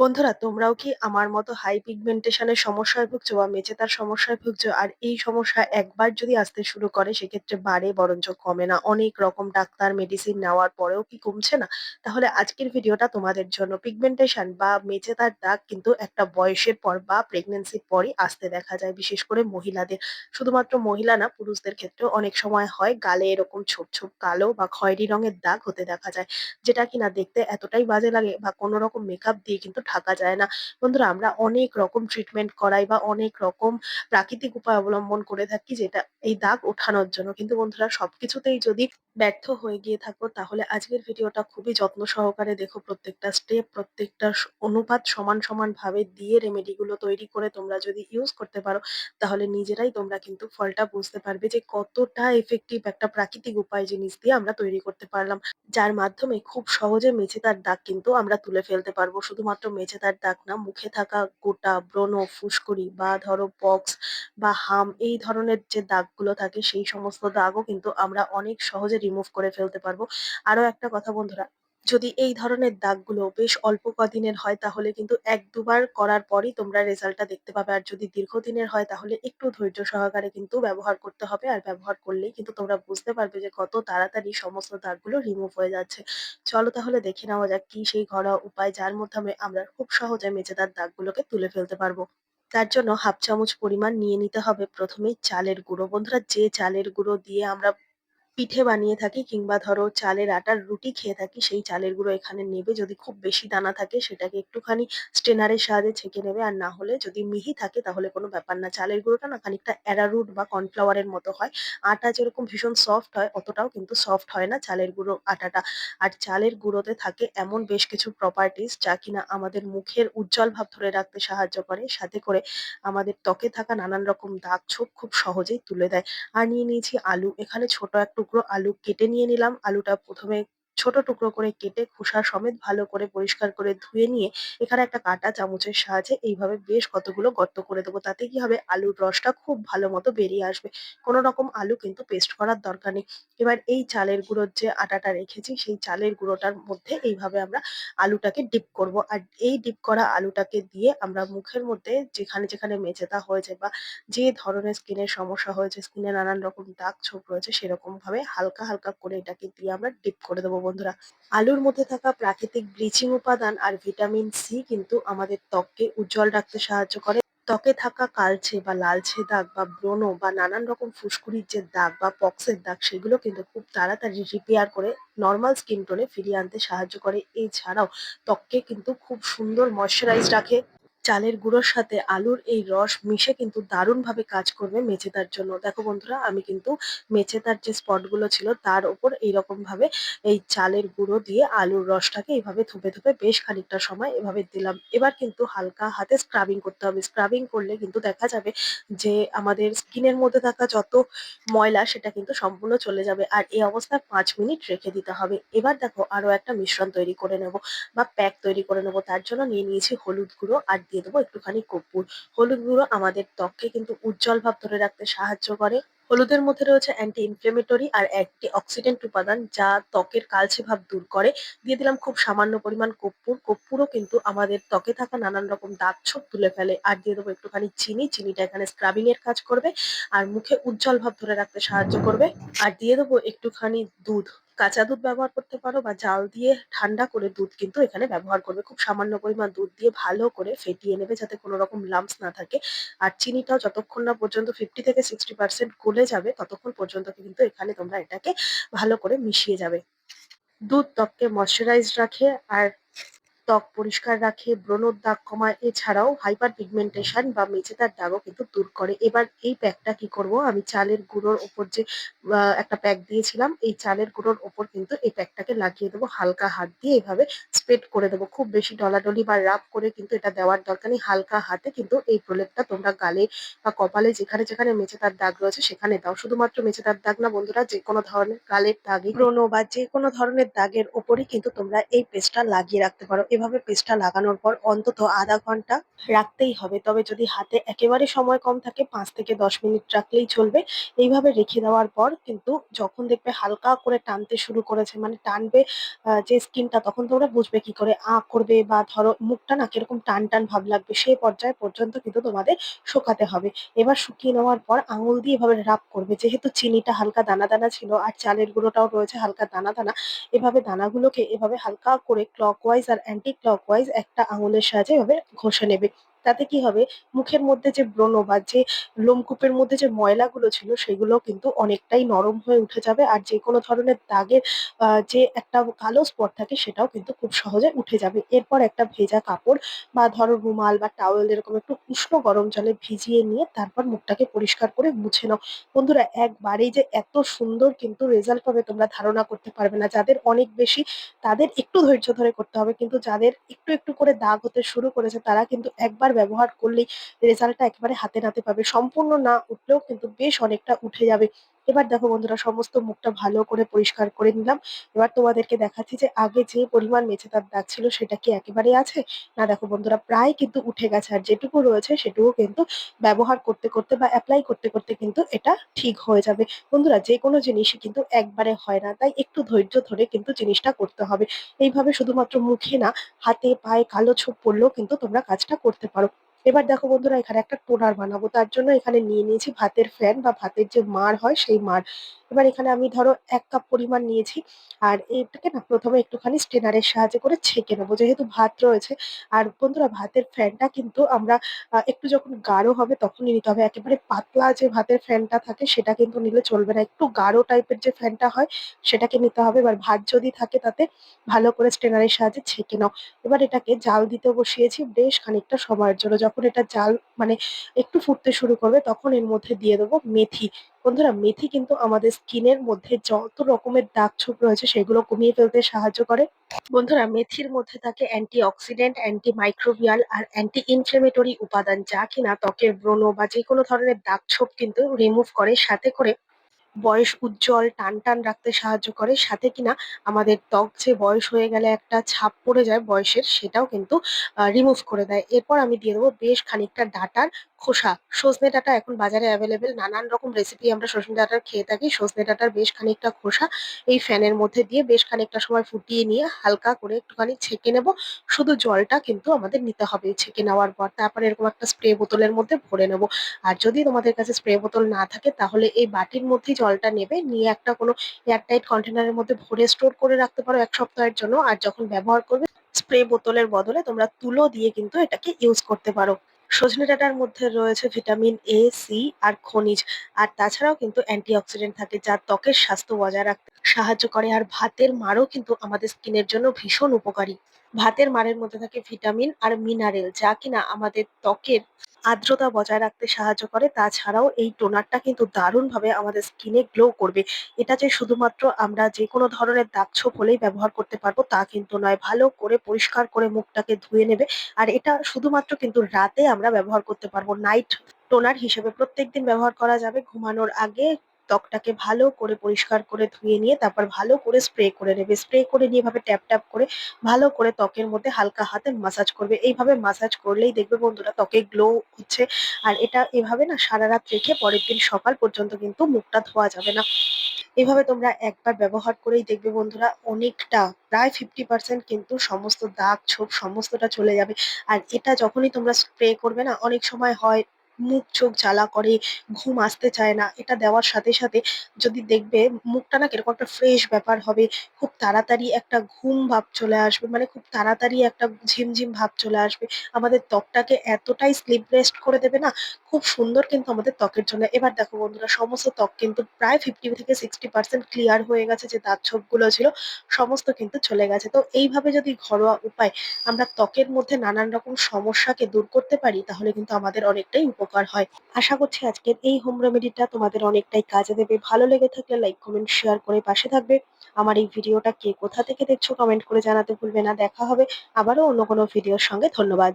বন্ধুরা, তোমরাও কি আমার মতো হাই পিগমেন্টেশন এর সমস্যায় ভুগছো বা মেচেদার সমস্যায় ভুগছো? আর এই সমস্যা একবার যদি আসতে শুরু করে, সেক্ষেত্রে বাড়ে বরঞ্চ কমে না। অনেক রকম ডাক্তার মেডিসিন নেওয়ার পরেও কি কমছে না? তাহলে আজকের ভিডিওটা তোমাদের জন্য পিগমেন্টেশন বা মেচেদার দাগ কিন্তু একটা বয়সের পর বা প্রেগনেন্সির পরই আসতে দেখা যায়, বিশেষ করে মহিলাদের। শুধুমাত্র মহিলা না, পুরুষদের ক্ষেত্রেও অনেক সময় হয় গালে এরকম ছোপ ছোপ কালো বা খয়েরি রঙের দাগ হতে দেখা যায়, যেটা কিনা দেখতে এতটাই বাজে লাগে বা কোনো রকম মেকআপ দিয়ে কিন্তু ঢাকা যায় না। বন্ধুরা, আমরা অনেক রকম ট্রিটমেন্ট করাই বা অনেক রকম প্রাকৃতিক উপায় অবলম্বন করে থাকি যেটা এই দাগ ওঠানোর জন্য। কিন্তু বন্ধুরা, সবকিছুতেই যদি ব্যর্থ হয়ে গিয়ে থাকো তাহলে আজকের ভিডিওটা খুবই যত্ন সহকারে দেখো প্রত্যেকটা স্টেপ প্রত্যেকটা অনুপাত সমান সমান ভাবে দিয়ে রেমেডি গুলো তৈরি করে তোমরা যদি ইউজ করতে পারো, তাহলে নিজেরাই তোমরা কিন্তু ফলটা বুঝতে পারবে যে কতটা এফেক্টিভ একটা প্রাকৃতিক উপায় জিনিস দিয়ে আমরা তৈরি করতে পারলাম। যার মাধ্যমে খুব সহজে মেছেদার দাগ কিন্তু আমরা তুলে ফেলতে পারব। শুধুমাত্র মেছেদার দাগ না, মুখে থাকা গোটা ব্রণ, ফুসকুড়ি বা ধরো পক্স বা হাম এই ধরনের যে দাগগুলো থাকে, সেই সমস্ত দাগও কিন্তু আমরা অনেক সহজে রিমুভ করে ফেলতে পারব। আরও একটা কথা বন্ধুরা, যদি এই ধরনের দাগগুলো বেশ অল্প কদিনের হয়, তাহলে কিন্তু এক দুবার করার পরই তোমরা রেজাল্টটা দেখতে পাবে। আর যদি দীর্ঘদিনের হয়, তাহলে একটু ধৈর্য সহকারে কিন্তু ব্যবহার করতে হবে। আর ব্যবহার করলেই কিন্তু তোমরা বুঝতে পারবে যে কত তাড়াতাড়ি সমস্ত দাগগুলো রিমুভ হয়ে যাচ্ছে। চলো তাহলে দেখে নেওয়া যাক কি সেই ঘরোয়া উপায় যার মাধ্যমে আমরা খুব সহজে মেচেদার দাগগুলোকে তুলে ফেলতে পারব। তার জন্য হাফ চামচ পরিমাণ নিয়ে নিতে হবে প্রথমেই চালের গুঁড়ো। বন্ধুরা, যে চালের গুঁড়ো দিয়ে আমরা পিঠে বানিয়ে থাকি কিংবা ধরো চালের আটার রুটি খেয়ে থাকি, সেই চালের গুঁড়ো এখানে নেবে। যদি খুব বেশি দানা থাকে, সেটাকে একটুখানি স্ট্রেনারের সাহায্যে ছেঁকে নেবে। আর না হলে যদি মিহি থাকে, তাহলে কোনো ব্যাপার না। চালের গুঁড়োটা না খানিকটা অ্যারারুট বা কর্নফ্লাওয়ারের মতো হয়। আটা যেরকম ভীষণ সফট হয়, অতটাও কিন্তু সফট হয় না চালের গুঁড়ো আটাটা। আর চালের গুঁড়োতে থাকে এমন বেশ কিছু প্রপার্টিস যা কিনা আমাদের মুখের উজ্জ্বল ভাব ধরে রাখতে সাহায্য করে। সাথে করে আমাদের ত্বকে থাকা নানান রকম দাগ ছোপ খুব সহজেই তুলে দেয়। আর নিয়ে নিয়েছি আলু। এখানে ছোট এক টুকরো আলু কেটে নিয়ে নিলাম। আলুটা প্রথমে ছোট টুকরো করে কেটে খোসা সমেত ভালো করে পরিষ্কার করে ধুয়ে নিয়ে এখানে একটা কাঁটা চামচের সাহায্যে এইভাবে বেশ কতগুলো গর্ত করে দেবো। তাতে কি হবে? আলুর রসটা খুব ভালো মতো বেরিয়ে আসবে। কোনো রকম আলু কিন্তু পেস্ট করার দরকার নেই। এবার এই চালের গুঁড়োর যে আটাটা রেখেছি, সেই চালের গুঁড়োটার মধ্যে এইভাবে আমরা আলুটাকে ডিপ করব। আর এই ডিপ করা আলুটাকে দিয়ে আমরা মুখের মধ্যে যেখানে যেখানে মেচেতা হয়েছে বা যে ধরনের স্কিনের সমস্যা হয়েছে স্কিনে নানান রকম দাগ ছোপ রয়েছে সেরকম ভাবে হালকা হালকা করে এটাকে দিয়ে আমরা ডিপ করে দেবো বন্ধুরা, আলুর মধ্যে থাকা প্রাকৃতিক ব্লিচিং উপাদান আর ভিটামিন সি কিন্তু আমাদের ত্বককে উজ্জ্বল রাখতে সাহায্য করে। ত্বকে থাকা কালচে বা লালচে দাগ বা ব্রণ বা নানান রকম ফুসকুড়ির যে দাগ বা পক্সের দাগ, সেগুলো কিন্তু খুব তাড়াতাড়ি রিপেয়ার করে নর্মাল স্কিন টোনে ফিরিয়ে আনতে সাহায্য করে। এছাড়াও ত্বককে কিন্তু খুব সুন্দর ময়শ্চারাইজ রাখে। চালের গুঁড়োর সাথে আলুর এই রস মিশে কিন্তু দারুণভাবে কাজ করবে মেচেদার জন্য। দেখো বন্ধুরা, আমি কিন্তু মেচেদার যে স্পটগুলো ছিল তার ওপর এইরকম ভাবে এই চালের গুঁড়ো দিয়ে আলুর রসটাকে এইভাবে থুপে থুপে বেশ খানিকটা সময় এভাবে দিলাম। এবার কিন্তু হালকা হাতে স্ক্রাবিং করতে হবে। স্ক্রাবিং করলে কিন্তু দেখা যাবে যে আমাদের স্কিনের মধ্যে থাকা যত ময়লা সেটা কিন্তু সম্পূর্ণ চলে যাবে আর এই অবস্থায় পাঁচ মিনিট রেখে দিতে হবে। এবার দেখো আরও একটা মিশ্রণ তৈরি করে নেব বা প্যাক তৈরি করে নেব। তার জন্য নিয়ে নিয়েছি হলুদ গুঁড়ো আর দিয়ে দেবো একটুখানি কর্পূর। হলুদ গুঁড়ো আমাদের ত্বককে কিন্তু উজ্জ্বল ভাব ধরে রাখতে সাহায্য করে। হলুদের মধ্যে রয়েছে অ্যান্টি ইনফ্লেমেটরি আর অ্যান্টি অক্সিডেন্ট উপাদান যা ত্বকের কালচে ভাব দূর করে। দিয়ে দিলাম খুব সামান্য পরিমাণ কর্পূর। কর্পূরও কিন্তু আমাদের ত্বকে থাকা নানান রকম দাগ ছোপ তুলে ফেলে। আর দিয়ে দেবো একটুখানি চিনি। চিনিটা এখানে স্ক্রাবিং এর কাজ করবে। আর মুখে উজ্জ্বল ভাব ধরে রাখতে সাহায্য করবে। আর দিয়ে দেবো একটুখানি দুধ। কাঁচা দুধ ব্যবহার করতে পারো বা জাল দিয়ে ঠান্ডা করে দুধ কিন্তু এখানে ব্যবহার করবে। খুব সামান্য পরিমাণ দুধ দিয়ে ভালো করে ফেটিয়ে নেবে যাতে কোনো রকম লাম্পস না থাকে। আর চিনিটাও যতক্ষণ না পর্যন্ত ফিফটি থেকে সিক্সটি পার্সেন্ট গলে যাবে, ততক্ষণ পর্যন্ত কিন্তু এখানে তোমরা এটাকে ভালো করে মিশিয়ে যাবে। দুধ ত্বককে ময়শ্চারাইজ রাখে আর ত্বক পরিষ্কার রাখে, ব্রণর দাগ কমায়, এছাড়াও হাইপার পিগমেন্টেশন বা মেচেদার দাগও কিন্তু দূর করে। এবার এই প্যাকটা কি করব? আমি চালের গুঁড়োর ওপর যে একটা প্যাক দিয়েছিলাম, এই চালের গুঁড়োর ওপর কিন্তু এই প্যাকটাকে লাগিয়ে দেবো, হালকা হাত দিয়ে এভাবে স্প্রেড করে দেবো। খুব বেশি ডলাডলি বা রাব করে কিন্তু এটা দেওয়ার দরকার নেই, হালকা হাতে কিন্তু এই প্রলেপটা তোমরা গালে বা কপালে যেখানে যেখানে মেচেদার দাগ রয়েছে সেখানে দাও। শুধুমাত্র মেচেদার দাগ না বন্ধুরা, যে কোনো ধরনের গালের দাগে, ব্রণ বা যে কোনো ধরনের দাগের ওপরই কিন্তু তোমরা এই পেস্টটা লাগিয়ে রাখতে পারো। এভাবে পেস্টটা লাগানোর পর অন্তত আধা ঘণ্টা রাখতেই হবে। তবে যদি হাতে একেবারে সময় কম থাকে, পাঁচ থেকে দশ মিনিট রাখলেই চলবে। এইভাবে রেখে দেওয়ার পর কিন্তু যখন দেখবে হালকা করে টানতে শুরু করেছে মানে টানবে যে স্কিনটা, তখন তোমরা বুঝবে কি করে আ করবে বা ধরো মুখটা না কীরকম টান টান ভাব লাগবে সেই পর্যায় পর্যন্ত কিন্তু তোমাদের শুকাতে হবে। এবার শুকিয়ে নেওয়ার পর আঙুল দিয়ে এভাবে রাব করবে। যেহেতু চিনিটা হালকা দানা দানা ছিল আর চালের গুঁড়োটাও রয়েছে হালকা দানা দানা, এভাবে দানাগুলোকে এভাবে হালকা করে ক্লকওয়াইজ আর অ্যান্টি ক্লকওয়াইজ একটা আঙুলের সাহায্যে এভাবে ঘষে নেবে। তাতে কি হবে? মুখের মধ্যে যে ব্রণ বা যে লোমকূপের মধ্যে যে ময়লাগুলো ছিল, সেগুলো কিন্তু অনেকটাই নরম হয়ে উঠে যাবে। আর যে কোনো ধরনের দাগের যে একটা কালো স্পট থাকে, সেটাও কিন্তু খুব সহজে উঠে যাবে। এরপর একটা ভেজা কাপড় বা ধরো রুমাল বা টাওয়েল এরকম একটু উষ্ণ গরম জলে ভিজিয়ে নিয়ে তারপর মুখটাকে পরিষ্কার করে মুছে নাও। বন্ধুরা, একবারেই যে এত সুন্দর কিন্তু রেজাল্ট পাবে তোমরা ধারণা করতে পারবে না। যাদের অনেক বেশি, তাদের একটু ধৈর্য ধরে করতে হবে। কিন্তু যাদের একটু একটু করে দাগ হতে শুরু করেছে, তারা কিন্তু একবার ব্যবহার করলেই রেজাল্টটা একেবারে হাতে নাতে পাবে। সম্পূর্ণ না উঠলেও কিন্তু বেশ অনেকটা উঠে যাবে। এবার দেখো বন্ধুরা, সমস্ত মুখটা ভালো করে পরিষ্কার করে নিলাম। এবার তোমাদেরকে দেখাচ্ছি যে আগে যে পরিমাণ মেচে তার দাগ ছিল সেটা কি একেবারে আছে? না দেখো বন্ধুরা, প্রায় কিন্তু উঠে গেছে আর যেটুকু রয়েছে সেটুকু কিন্তু ব্যবহার করতে করতে বা অ্যাপ্লাই করতে করতে কিন্তু এটা ঠিক হয়ে যাবে। বন্ধুরা, যে কোনো জিনিসই কিন্তু একবারে হয় না, তাই একটু ধৈর্য ধরে কিন্তু জিনিসটা করতে হবে। এইভাবে শুধুমাত্র মুখে না, হাতে, পায়ে কালো ছোপ পড়লেও কিন্তু তোমরা কাজটা করতে পারো। এবার দেখো বন্ধুরা, এখানে একটা টোনার বানাবো। তার জন্য এখানে নিয়ে নিয়েছি ভাতের ফ্যান বা ভাতের যে মাড় হয় সেই মাড়। এবার এখানে আমি ধরো এক কাপ পরিমাণ নিয়েছি। আর এটাকে না প্রথমে একটুখানি স্টেনারের সাহায্যে করে ছেঁকে নেব, যেহেতু ভাত রয়েছে। আর বন্ধুরা, ভাতের ফ্যানটা কিন্তু আমরা একটু যখন গাঢ় হবে তখনই নিতে হবে। একেবারে পাতলা যে ভাতের ফ্যানটা থাকে সেটা কিন্তু নিলে চলবে না। একটু গাঢ় টাইপের যে ফ্যানটা হয় সেটাকে নিতে হবে। এবার ভাত যদি থাকে তাতে ভালো করে স্টেনারের সাহায্যে ছেঁকে নাও। এবার এটাকে জাল দিতে বসিয়েছি বেশ খানিকটা সময়ের জন্য। যখন এটা জাল মানে একটু ফুটতে শুরু করবে, তখন এর মধ্যে দিয়ে দেবো মেথি। বন্ধুরা, মেথি কিন্তু আমাদের স্কিনের মধ্যে যত রকমের দাগ ছোপ রয়েছে, সেগুলো কমিয়ে ফেলতে সাহায্য করে। বন্ধুরা, মেথির মধ্যে থাকে অ্যান্টি অক্সিডেন্ট অ্যান্টি মাইক্রোবিয়াল আর অ্যান্টি ইনফ্লেমেটরি উপাদান, যা কিনা ত্বকের ব্রণ বা যে কোনো ধরনের দাগ ছোপ কিন্তু রিমুভ করে, সাথে করে বয়স উজ্জ্বল টান টান রাখতে সাহায্য করে। সাথে কিনা আমাদের ত্বক যে বয়স হয়ে গেলে একটা ছাপ পড়ে যায় বয়সের, সেটাও কিন্তু রিমুভ করে দেয়। এরপর আমি দিয়ে দেবো বেশ খানিকটা ডাটার খোসা। সজনে ডাঁটা এখন বাজারে অ্যাভেলেবেল নানান রকম রেসিপি আমরা সজনে ডাঁটার খেয়ে থাকি। সজনে ডাঁটার বেশ খানিকটা খোসা এই ফ্যানের মধ্যে দিয়ে বেশ খানিকটা সময় ফুটিয়ে নিয়ে হালকা করে একটুখানি ছেঁকে নেব। শুধু জলটা কিন্তু আমাদের নিতে হবে ছেঁকে নেওয়ার পর। তারপর এরকম একটা স্প্রে বোতলের মধ্যে ভরে নেব। আর যদি তোমাদের কাছে স্প্রে বোতল না থাকে, তাহলে এই বাটির মধ্যেই জলটা নেবে। নিয়ে একটা কোনো এয়ারটাইট কন্টেনারের মধ্যে ভরে স্টোর করে রাখতে পারো এক সপ্তাহের জন্য। আর যখন ব্যবহার করবে স্প্রে বোতলের বদলে তোমরা তুলো দিয়ে কিন্তু এটাকে ইউজ করতে পারো। সজনে ডাটার মধ্যে রয়েছে ভিটামিন এ সি আর খনিজ। আর তাছাড়াও কিন্তু অ্যান্টিঅক্সিডেন্ট থাকে যা ত্বকের স্বাস্থ্য বজায় রাখতে সাহায্য করে। আর ভাতের মারও কিন্তু আমাদের স্কিনের জন্য ভীষণ উপকারী। ভাতের মারের মধ্যে থাকে ভিটামিন আর মিনারেল যা কিনা আমাদের ত্বকের আর্দ্রতা বজায় রাখতে সাহায্য করে। তাছাড়াও এই টোনারটা কিন্তু দারুণভাবে আমাদের স্কিনে গ্লো করবে। এটা যে শুধুমাত্র আমরা যে কোনো ধরনের দাগ ছোপ হলেই ব্যবহার করতে পারব, তা কিন্তু নয়। ভালো করে পরিষ্কার করে মুখটাকে ধুয়ে নেবে। আর এটা শুধুমাত্র কিন্তু রাতে আমরা ব্যবহার করতে পারব। নাইট টোনার হিসেবে প্রত্যেকদিন ব্যবহার করা যাবে। ঘুমানোর আগে ত্বকটাকে ভালো করে পরিষ্কার করে ধুয়ে নিয়ে তারপর ভালো করে স্প্রে করে নেবে। স্প্রে করে নিয়ে এভাবে ট্যাপ ট্যাপ করে ভালো করে ত্বকের মধ্যে হালকা হাতে মাসাজ করবে। এইভাবে মাসাজ করলেই দেখবে বন্ধুরা ত্বকে গ্লো হচ্ছে। আর এটা এভাবে না সারা রাত রেখে পরের দিন সকাল পর্যন্ত কিন্তু মুখটা ধোয়া যাবে না। এভাবে তোমরা একবার ব্যবহার করেই দেখবে বন্ধুরা অনেকটা প্রায় ফিফটি পার্সেন্ট কিন্তু সমস্ত দাগ ছোপ সমস্তটা চলে যাবে। আর এটা যখনই তোমরা স্প্রে করবে না, অনেক সময় হয় মুখ চোখ জ্বালা করে, ঘুম আসতে চায় না। এটা দেওয়ার সাথে সাথে যদি দেখবে মুখটা না কীরকম একটা ফ্রেশ ব্যাপার হবে, খুব তাড়াতাড়ি একটা ঘুম ভাব চলে আসবে মানে খুব তাড়াতাড়ি একটা ঝিমঝিম ভাব চলে আসবে। আমাদের ত্বকটাকে এতটাই স্লিপ রেস্ট করে দেবে না, খুব সুন্দর কিন্তু আমাদের ত্বকের জন্য। এবার দেখো বন্ধুরা, সমস্ত ত্বক কিন্তু প্রায় ফিফটি থেকে সিক্সটি পার্সেন্ট ক্লিয়ার হয়ে গেছে, যে দাঁত ছোপগুলো ছিল, সমস্ত কিন্তু চলে গেছে। তো এইভাবে যদি ঘরোয়া উপায় আমরা ত্বকের মধ্যে নানান রকম সমস্যাকে দূর করতে পারি, তাহলে কিন্তু আমাদের অনেকটাই উপকার হয়। আশা করছি আজকের এই হোম রেমেডিটা তোমাদের অনেকটাই কাজে দেবে। ভালো লেগে থাকলে লাইক কমেন্ট শেয়ার করে পাশে থাকবে। আমার এই ভিডিওটা কে কোথা থেকে দেখছ কমেন্ট করে জানাতে ভুলবে না। দেখা হবে আবারও অন্য কোনো ভিডিওর সঙ্গে। ধন্যবাদ।